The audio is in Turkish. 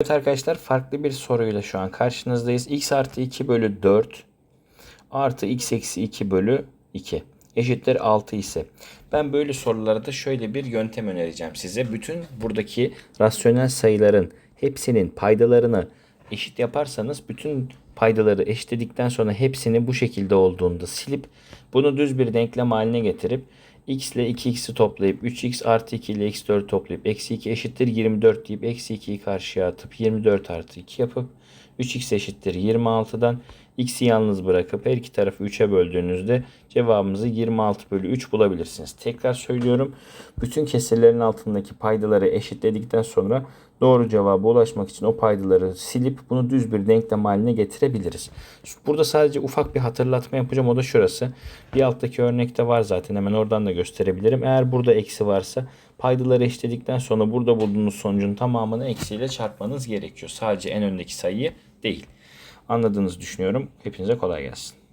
Evet arkadaşlar farklı bir soruyla şu an karşınızdayız. x artı 2 bölü 4 artı x eksi 2 bölü 2 eşittir 6 ise ben böyle sorularda şöyle bir yöntem önereceğim size. Bütün buradaki rasyonel sayıların hepsinin paydalarını eşit yaparsanız bütün paydaları eşitledikten sonra hepsini bu şekilde olduğunda silip bunu düz bir denklem haline getirip x ile 2x'i toplayıp 3x artı 2 ile x4 toplayıp eksi 2 eşittir 24 deyip eksi 2'yi karşıya atıp 24 artı 2 yapıp 3x eşittir 26'dan x'i yalnız bırakıp her iki tarafı 3'e böldüğünüzde cevabımızı 26 bölü 3 bulabilirsiniz. Tekrar söylüyorum. Bütün kesirlerin altındaki paydaları eşitledikten sonra doğru cevaba ulaşmak için o paydaları silip bunu düz bir denklem haline getirebiliriz. Burada sadece ufak bir hatırlatma yapacağım. O da şurası. Bir alttaki örnekte var zaten. Hemen oradan da gösterebilirim. Eğer burada eksi varsa paydaları eşitledikten sonra burada bulduğunuz sonucun tamamını eksiyle çarpmanız gerekiyor. Sadece en öndeki sayıyı değil. Anladığınızı düşünüyorum. Hepinize kolay gelsin.